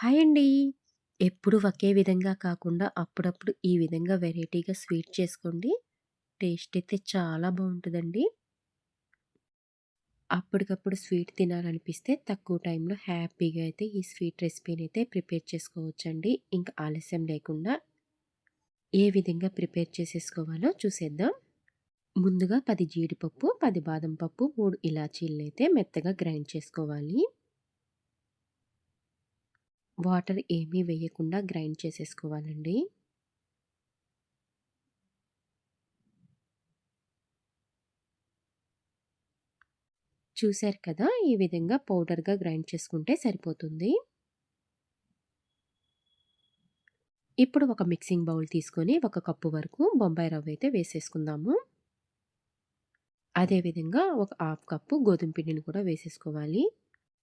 Hi అండి. ఎప్పుడు ఒకే విధంగా కాకుండా అప్పుడప్పుడు ఈ విధంగా వెరైటీగా స్వీట్ చేసుకోండి. టేస్ట్ అయితే చాలా బాగుంటుందండి అప్పటికప్పుడు స్వీట్ తినాలనిపిస్తే తక్కువ టైంలో హ్యాపీగా అయితే ఈ స్వీట్ రెసిపీని అయితే ప్రిపేర్ చేసుకోవచ్చండి. ఇంకా ఆలస్యం లేకుండా ఏ విధంగా ప్రిపేర్ చేసేసుకోవాలో చూసేద్దాం. ముందుగా పది జీడిపప్పు, పది బాదం పప్పు, 3 అయితే మెత్తగా గ్రైండ్ చేసుకోవాలి. వాటర్ ఏమీ వేయకుండా గ్రైండ్ చేసేసుకోవాలండి. చూశారు కదా! ఈ విధంగా పౌడర్‌గా గ్రైండ్ చేసుకుంటే సరిపోతుంది. ఇప్పుడు ఒక మిక్సింగ్ బౌల్ తీసుకొని ఒక కప్పు వరకు బొంబాయి రవ్వ అయితే వేసేసుకుందాము. అదే విధంగా ఒక హాఫ్ కప్పు గోధుమ పిండిని కూడా వేసేసుకోవాలి.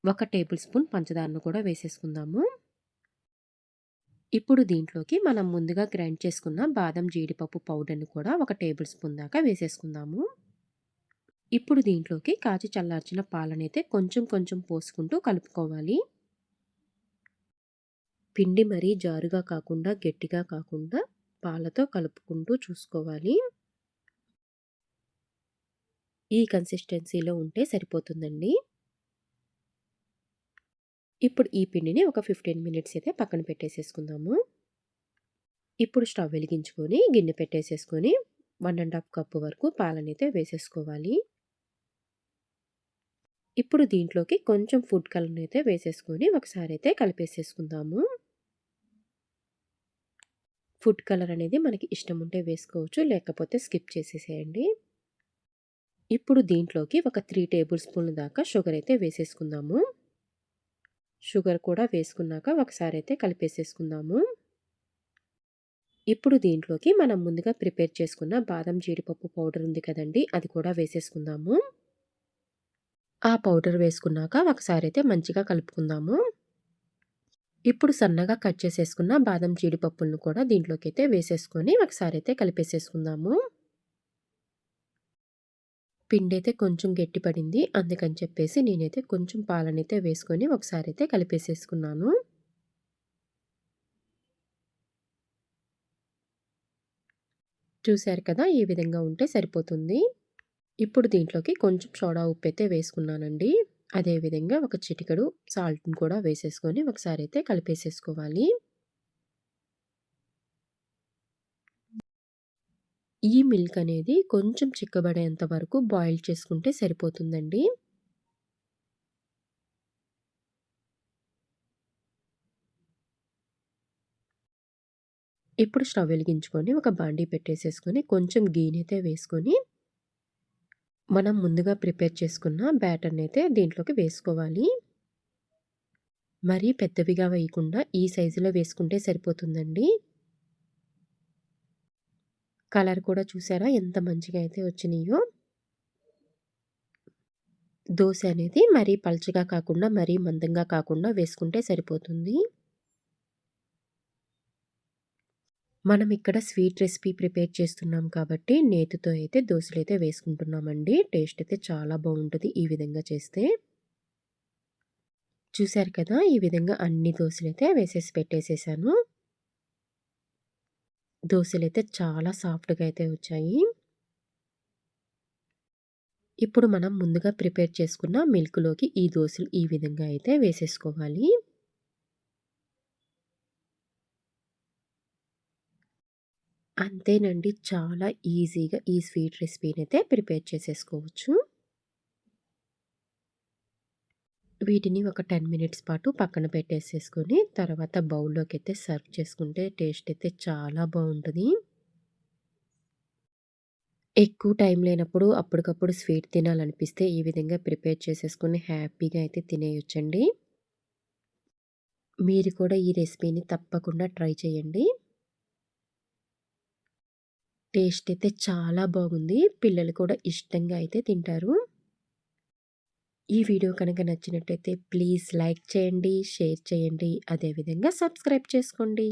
ఒక టేబుల్ స్పూన్ పంచదారను కూడా వేసేసుకుందాము. ఇప్పుడు దీంట్లోకి మనం ముందుగా గ్రైండ్ చేసుకున్న బాదం, జీడిపప్పు పౌడర్‌ని కూడా ఒక టేబుల్ స్పూన్ దాకా వేసేసుకుందాము. ఇప్పుడు దీంట్లోకి కాచి చల్లార్చిన పాలనైతే కొంచెం కొంచెం పోసుకుంటూ కలుపుకోవాలి. పిండి మరీ జారుగా కాకుండా, గట్టిగా కాకుండా పాలతో కలుపుకుంటూ చూసుకోవాలి. ఈ కన్సిస్టెన్సీలో ఉంటే సరిపోతుందండి. ఇప్పుడు ఈ పిండిని ఒక 15 మినిట్స్ అయితే పక్కన పెట్టేసేసుకుందాము. ఇప్పుడు స్టవ్ వెలిగించుకొని గిన్నె పెట్టేసేసుకొని వన్ అండ్ హాఫ్ కప్పు వరకు పాలనైతే వేసేసుకోవాలి. ఇప్పుడు దీంట్లోకి కొంచెం ఫుడ్ కలర్‌నైతే వేసేసుకొని ఒకసారి అయితే కలిపేసేసుకుందాము. ఫుడ్ కలర్ అనేది మనకి ఇష్టం ఉంటే వేసుకోవచ్చు. లేకపోతే స్కిప్ చేసేసేయండి. ఇప్పుడు దీంట్లోకి ఒక త్రీ టేబుల్ స్పూన్ల దాకా షుగర్ అయితే వేసేసుకుందాము. షుగర్ కూడా వేసుకున్నాక ఒకసారి అయితే కలిపేసేసుకుందాము. ఇప్పుడు దీంట్లోకి మనం ముందుగా ప్రిపేర్ చేసుకున్న బాదం, జీడిపప్పు పౌడర్ ఉంది కదండీ! అది కూడా వేసేసుకుందాము. ఆ పౌడర్ వేసుకున్నాక ఒకసారి అయితే మంచిగా కలుపుకుందాము. ఇప్పుడు సన్నగా కట్ చేసేసుకున్న బాదం, జీడిపప్పులను కూడా దీంట్లోకి అయితే వేసేసుకొని ఒకసారి అయితే కలిపేసేసుకుందాము. పిండైతే కొంచెం గట్టి పడింది. అందుకని చెప్పేసి నేనైతే కొంచెం పాలనైతే వేసుకొని ఒకసారి అయితే కలిపేసేసుకున్నాను. చూశారు కదా! ఈ విధంగా ఉంటే సరిపోతుంది. ఇప్పుడు దీంట్లోకి కొంచెం సోడా ఉప్పు అయితే వేసుకున్నానండి. అదే విధంగా ఒక చిటికెడు సాల్ట్‌ని కూడా వేసేసుకొని ఒకసారి అయితే కలిపేసేసుకోవాలి. ఈ మిల్క్ అనేది కొంచెం చిక్కబడేంత వరకు బాయిల్ చేసుకుంటే సరిపోతుందండి. ఇప్పుడు స్టవ్ వెలిగించుకొని ఒక బాండీ పెట్టేసేసుకొని కొంచెం గీనైతే వేసుకొని మనం ముందుగా ప్రిపేర్ చేసుకున్న బ్యాటర్‌నైతే దీంట్లోకి వేసుకోవాలి. మరీ పెద్దవిగా వేయకుండా ఈ సైజులో వేసుకుంటే సరిపోతుందండి. కలర్ కూడా చూసారా ఎంత మంచిగా అయితే వచ్చినాయో. దోశ అనేది మరీ పల్చగా కాకుండా, మరీ మందంగా కాకుండా వేసుకుంటే సరిపోతుంది. మనం ఇక్కడ స్వీట్ రెసిపీ ప్రిపేర్ చేస్తున్నాం కాబట్టి నేతితో అయితే దోశలు అయితే వేసుకుంటున్నామండి. టేస్ట్ అయితే చాలా బాగుంటుంది ఈ విధంగా చేస్తే. చూశారు కదా! ఈ విధంగా అన్ని దోశలు అయితే వేసేసి పెట్టేసేసాను. దోశలు అయితే చాలా సాఫ్ట్‌గా అయితే వచ్చాయి. ఇప్పుడు మనం ముందుగా ప్రిపేర్ చేసుకున్న మిల్క్‌లోకి ఈ దోశలు ఈ విధంగా అయితే వేసేసుకోవాలి. అంతేనండి. చాలా ఈజీగా ఈ స్వీట్ రెసిపీని అయితే ప్రిపేర్ చేసేసుకోవచ్చు. వీటిని ఒక 10 మినిట్స్ పాటు పక్కన పెట్టేసేసుకొని తర్వాత బౌల్లోకి అయితే సర్వ్ చేసుకుంటే టేస్ట్ అయితే చాలా బాగుంటుంది ఎక్కువ టైం లేనప్పుడు అప్పటికప్పుడు స్వీట్ తినాలనిపిస్తే ఈ విధంగా ప్రిపేర్ చేసేసుకొని హ్యాపీగా అయితే తినేయొచ్చండి. మీరు కూడా ఈ రెసిపీని తప్పకుండా ట్రై చేయండి. టేస్ట్ అయితే చాలా బాగుంది. పిల్లలు కూడా ఇష్టంగా అయితే తింటారు. ఈ వీడియో కనుక నచ్చినట్టయితే ప్లీజ్ లైక్ చేయండి, షేర్ చేయండి. అదేవిధంగా సబ్స్క్రైబ్ చేసుకోండి.